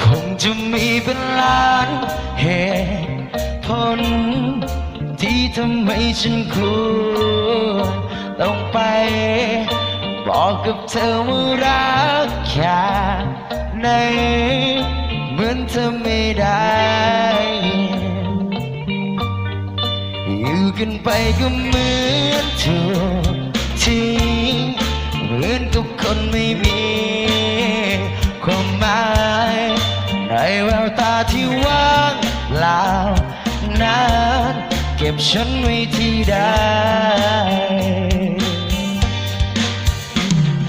คงจะมีเป็นล้านเหตุผลที่ทำให้ฉันควรต้องไป บอกกับเธอว่ารักแค่ไหนเหมือนเธอไม่ได้ กันไปก็เหมือนถูกทิ้งเหมือนกับคนไม่มีความหมายในแววตาที่ว่างเปล่านานเก็บฉันไว้ที่ใด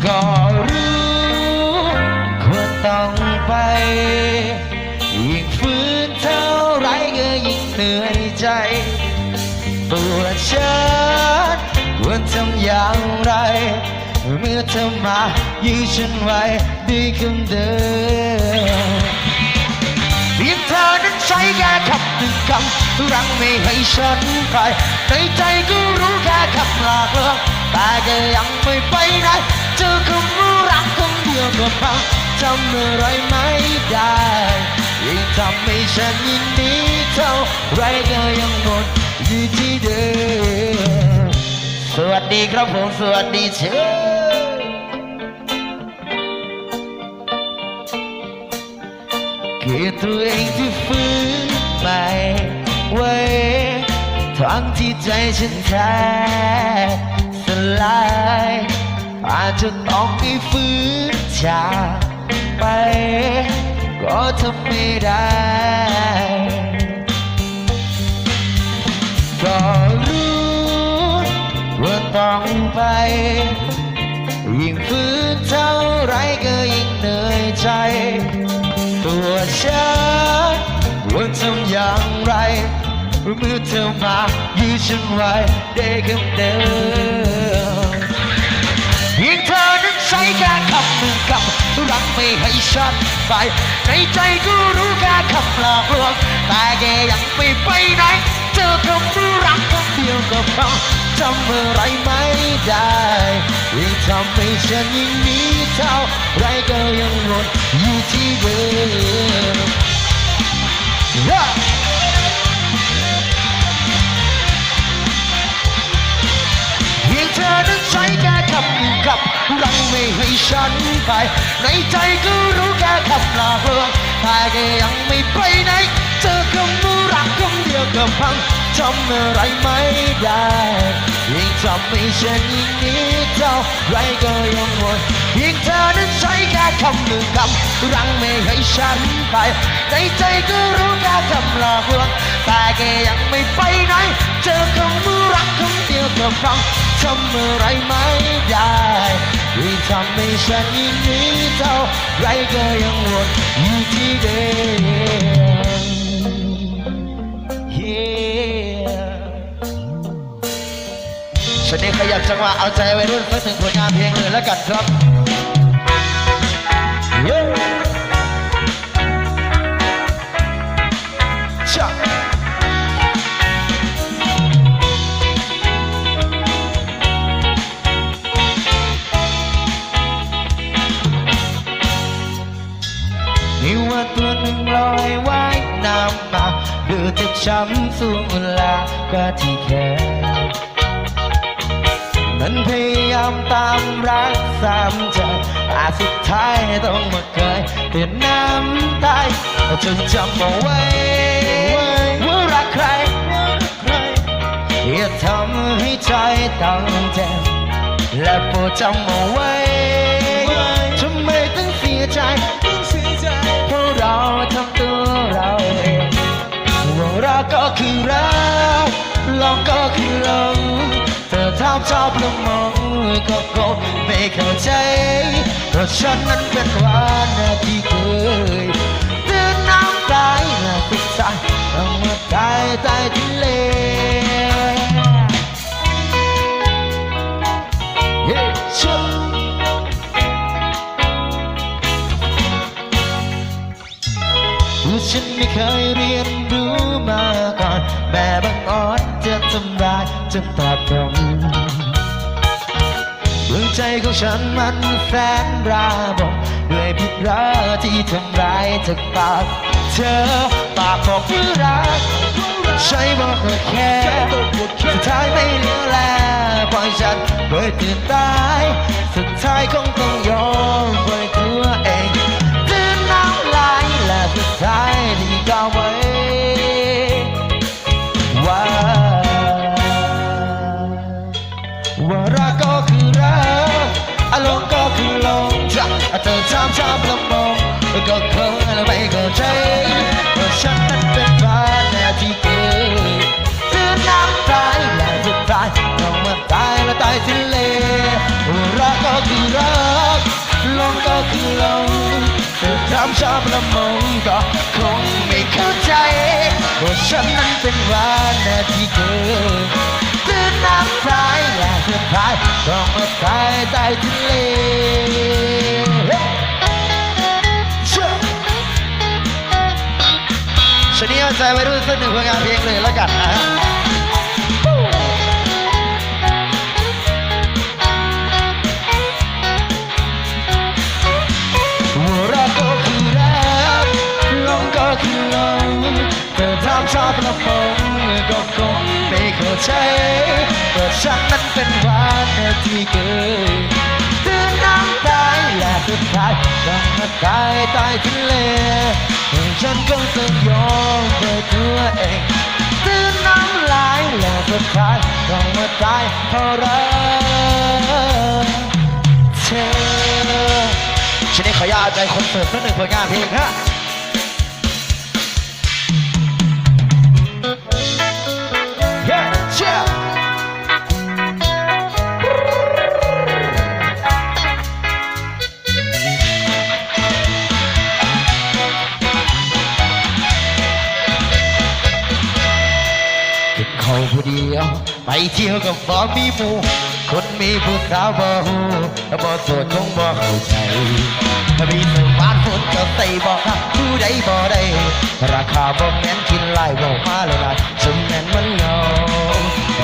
ก็รู้ควรต้องไปยิ่งฝืนเท่าไรก็ยิ่งเหนื่อย ฉันควรทำอย่างไร เมื่อเธอมายื้อฉันไว้ด้วยคำเดิมเพียงเธอนั้นใช้แค่คำหนึ่งคำรังไม่ให้ฉันไปในใจก็รู้แค่คำหลอกลวงแต่ก็ยังไม่ไปไหนเจอคำว่ารักคำเดียวก็พังจำอะไรไม่ได้ยิ่งทำให้ฉันยิ่งหนีเท่าไรก็ยังหมด อยู่ที่เดิมสวัสดีครับผม สวัสดีเชิญเกียดตัวเองที่ฝืนไม่ไหวทั้งที่ใจฉันแทบสลายอาจจะต้องมีฝืนจากไป ก็ทำไม่ได้ ก็รู้ว่าต้องไป ยิ่งฝืนเท่าไรก็ยิ่งเหนื่อยใจ ตัวฉันว่าทำอย่างไรเมื่อเธอมายื้อฉันไว้ได้คำเดิมเพียงเธอนั้นใช้แค่คำหนึ่งคำรักไม่ให้ฉันไป ในใจก็รู้แค่คำหลอกลวงแต่แกยังไม่ไปไหน เจอคำว่รักคำเดียวก็พอจำอะไรไม่ได้ยิ่งทำให้ฉันยิ่งหนี้เท่าไรก็ยังวนอยู่ที่เดิม Yeah! เพียงเธอนั้นใช้แค่คำหนึ่งคำรังไม่ให้ฉันไป ในใจก็รู้แค่คำหลอกลวงแต่ก็ยังไม่ไปไหน คำเดียวก็พังจำอะไรไม่ได้ยิ่งทำให้ฉันยิ่งนี้เท่าไรก็ยังวนเพียงเธอนั้นใช้แค่คำหนึ่งคำรังไม่ให้ฉันไปในใจก็รู้แค่คำหลอกลวงแต่ก็ยังไม่ไปไหนเจอคำว่ารักคำเดียวก็พังทำอะไรไม่ได้ยิ่งทำให้ฉันยิ่งนี้เท่าไรก็ยังวนอยู่ที่เดิม วงนี้ขยับจังหวะเอาใจไวัยรุ่นสักหนึ่งผลงานเพลงเลยแล้วกันครับ Yeah จ้ะมีว่าตัวหนึ่งลอยว่ายน้ำมาดูจะช้ำสูงเวลากว่าที่แค่ มันพยายามตามรักสามใจแต่สุดท้ายต้องมาเคยเปลี่ยนน้ำตายจนจำเอาไว้ว่ารักใครอย่าทำให้ใจต้องเจ็บและโปรดจำเอาไว้ทำไมต้องเสียใจ ชอบละมองก็คงไม่เข้าใจ เพราะฉันนั้นเป็นวานาที่เคยตื่นน้ำตายและติดใจต้องมาตายใต้ทะเล ฉันไม่เคยเรียนรู้มาก่อน แม่บางออนจะทำร้ายจนตอบตรงดวใจของฉันมันแสนราบงด้วยผิดรักที่ทำร้ายจากปากเธอปากบอกว่ารักใช่บอกว่าแค่สุดท้ายไม่เหลือแล้วปล่อยฉันเปิดตื่นตาย เธอชอบละมองก็คงไม่เข้าใจ ว่าฉันนั้นเป็นบ้านแน่ที่เกิดซื้อน้ำตายและสุดท้ายต้องมาตายใต้ทะเลเชื่อชนิดเอาใจไว้รุ่นสักหนึ่งผลงานเพลงเลยแล้วกันนะฮะ ไม่เข้าใจว่าฉันนั้นเป็นหวานที่เกิดตื่นน้ำตายและสุดท้ายต้องมาตายใต้ทะเลฉันคงต้องยอมเปิดตัวเองตื่นน้ำลายและสุดท้ายต้องมาตายเพราะรักเธอชนิดขอยาใจคนเสิร์ฟสักหนึ่งผลงานเพลงฮะ ผู้เดียว ไปเที่ยวกับบ่มีหมู่คนมีผู้สาวบ่ฮู้บ่โสดคงบ่เข้าใจถ้ามีสมาร์ทโฟนก็ใส่บอกนะผู้ใดบ่ได้ราคาบ่แม่นกินไล่บ่มาเลยนะสมแม่นมันเงา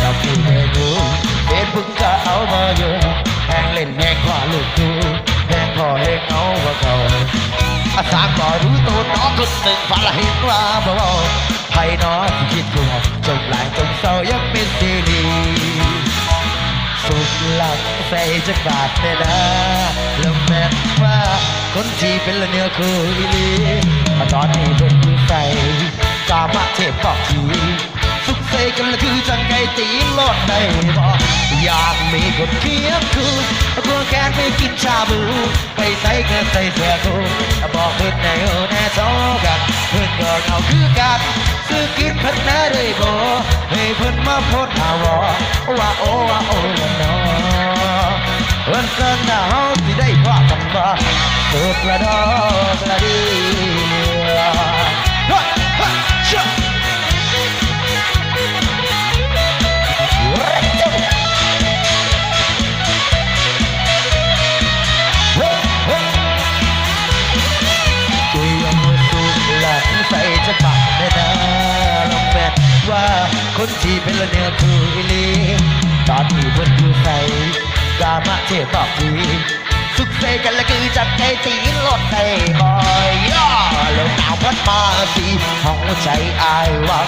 เราพูดได้ดูเฟซบุ๊กก็เอาบ่อยู่แหงเล่นแหงกว่าลูกดูแหงพอเฮงเอาว่าเขาอาสาก็รู้ตัวน้องคนหนึ่งพาละเห็นว่าบ่ เว้าไพ่น้อที่คิดกลัวจงหลายจงเศร้ายังเป็นซีรีสุดหลังใส่จะบาดเนนะแล้วแม้ว่าคนที่เป็นละเนื้อคู่อีลีตอนนี้เป็นผู้ใส่กามาเทพบอกทีสุขเสกกันละคือจังไก่ตีนรอดได้บอกอยากมีคนเคียงคู่ตัวแกนไปกินชาบูไปใส่ก็ใส่เสื้อคู่บอกเพื่อนในโอแน่ซอกันเพื่อนก็เอาคือกัน คือคิดเพิ่นแน่ได้บ่ให้เพิ่นมาโพดหาวอว่าโอว่าโอละเนาะเพิ่นเกินหน้าเฮาสิได้พอกันบ่สุดละดอกละดี เนื้อคืออีลีตอนที่เพิ่นคือใส่กามาเทตอบดีสุขเซกันละคือจัดใจตีนรถได้บ่อยย่อแล้วหนาวพัดมาสีห้องใจอายว่า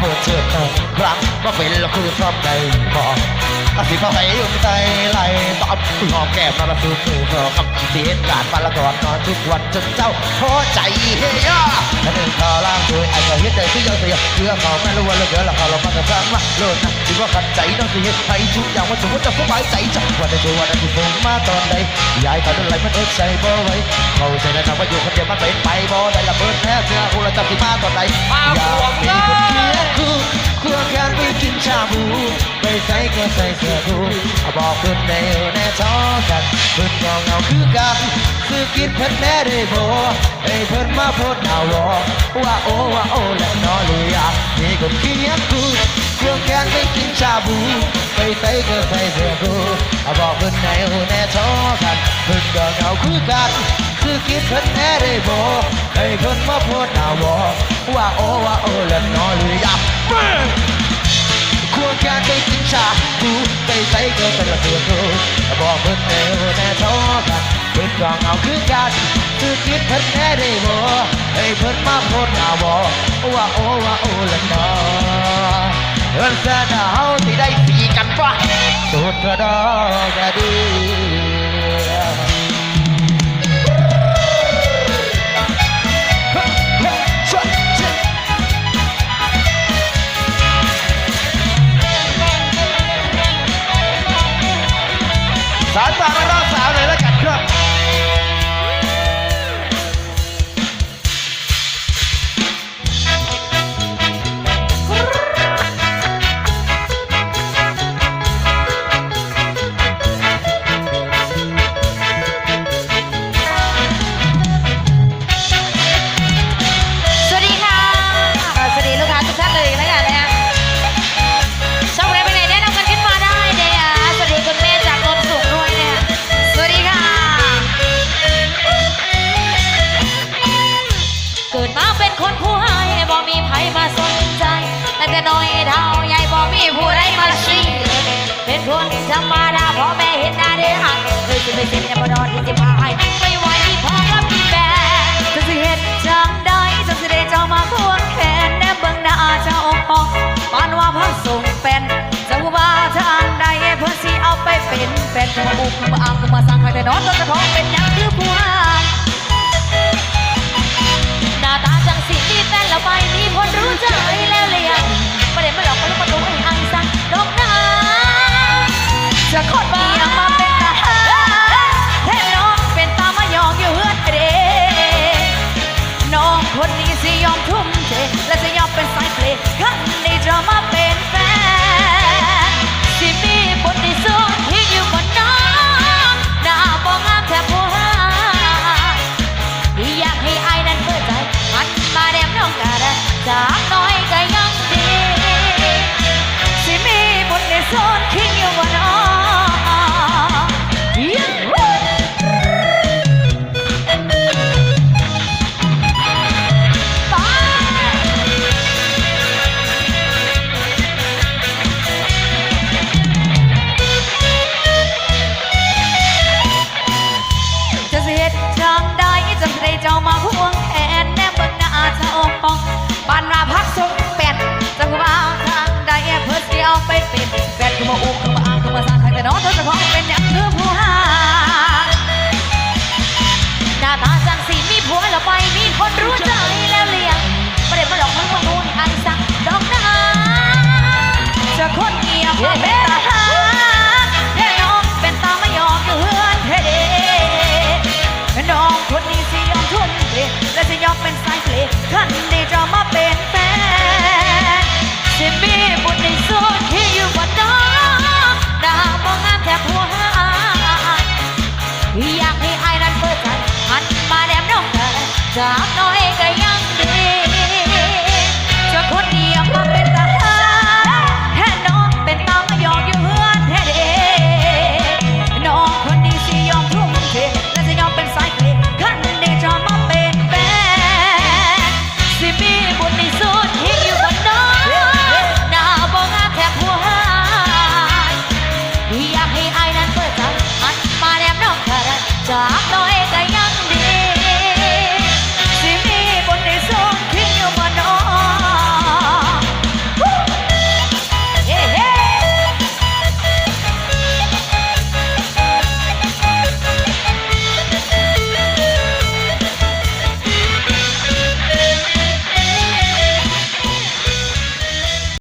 เปิดเชิดหนึ่งครั้งว่าเป็นละคือชอบใจบอก สิมาให้ยุ่ใจไหลตอบหอมแก้มนอนละสูมือเธอคำเสียการฟันละกอนนอนทุกวันจนเจ้าพอใจเฮียถ้าหนึ่งข่าล่างด้วยไอ้ก็เฮ็ดใจที่ยังเสียเชื่อเขาแม่รู้ว่าเราเกิดละเขาเราพักกันซ้ำว่าโลดนะคิดว่าขัดใจต้องเสียให้ทุกอย่างว่าสมมติจะสบายใจจังวันได้ตัววันนั้นที่ผมมาตอนใดยายเขาโดนไหลมันอดใจบ่ไหวเขาใจนะนะว่าอยู่คนเดียวมันเป็นไปบ่ได้ละเบิดแท้เสื้อกูละจับที่มาตอนใดอยากมีคนเคียงคู่ ควงแขนไปกินชาบูไปใส่ก็ใส่เสื้อคู่บอกเพื่อนในแน่ท้อกันเพื่อนก็เงาคือกันซื้อกินเพิ่นแน่ได้บ่ให้เพิ่นมาโพดหาวอว่าโอว่าโอและนอเลยอยากมีคนเคียงคู่ควงแขนไปกินชาบูไปใส่ก็ใส่เสื้อคู่บอกเพื่อนในแน่ท้อกันเพื่อนก็เงาคือกันซื้อกินเพิ่นแน่ได้บ่ให้เพิ่นมาโพดหาวอ ว่าโอว่าโอและนอเลยอยากควงแขนไปกินชฉันแต่ละตัวกูบอกเพิ่นแน่ว่าแน่เท่ากันเพิ่นจองเอาคือกันคือคิดเพิ่นแน่ได้บ่ให้เพิ่นมาโพดหน้าบ่ว่าโอว่าโอ้ละเนาะเพิ่นแสนเฮาสิได้สีกันบ่สุดกระดอกกระดี ธรรมดาพ่อแม่เห็นหน้าเด้อหักเคยจะไปเซ็นแต่บ่นอนที่จะพายไม่ไหวพ่อกับพี่แบจะสิเฮ็ดจังได้จะสิได้เจ้ามาควงแขนแนบเบิ่งหน้าเจ้าปองปานว่าพระสงเป็นจะว่าทางใดเพื่อสิเอาไปเป็นเป็นมาอุกมาอ่างมาสร้างใครแต่นอนก็จะท้องเป็นหยังคือผู้หาหน้าตาจังสิมีแฟนแล้วไปมีคนรู้ใจแล้วเลยยังประเด็นมาหลอกมาลุกมาตุ้งให้อัง จะคตรบ้ายังมาเป็นทหารแทนน้องเป็นตามายองอยู่เฮือนเดน้องคนนี้สิยอมทุ่มเทและจะยอมเป็นสายเพลงกันนี้จะมาเป็น จากน้อยก็ยังดีจะคนเดียวมาเป็นตาหาแท้น้องเป็นตาหยอมอยู่เพื่อนแท้เดน้องคนดีสิยอมทุ่มเทและจะยอมเป็นสายเพลงขั้นเดชะมาเป็นแฟนสิบีบุญในสุดที่อยู่บนน้องหน้าบ่งาแทบหัวหายอยากให้อายนั้นเปิดใจอันมาแนบน้องเธอจากน้อย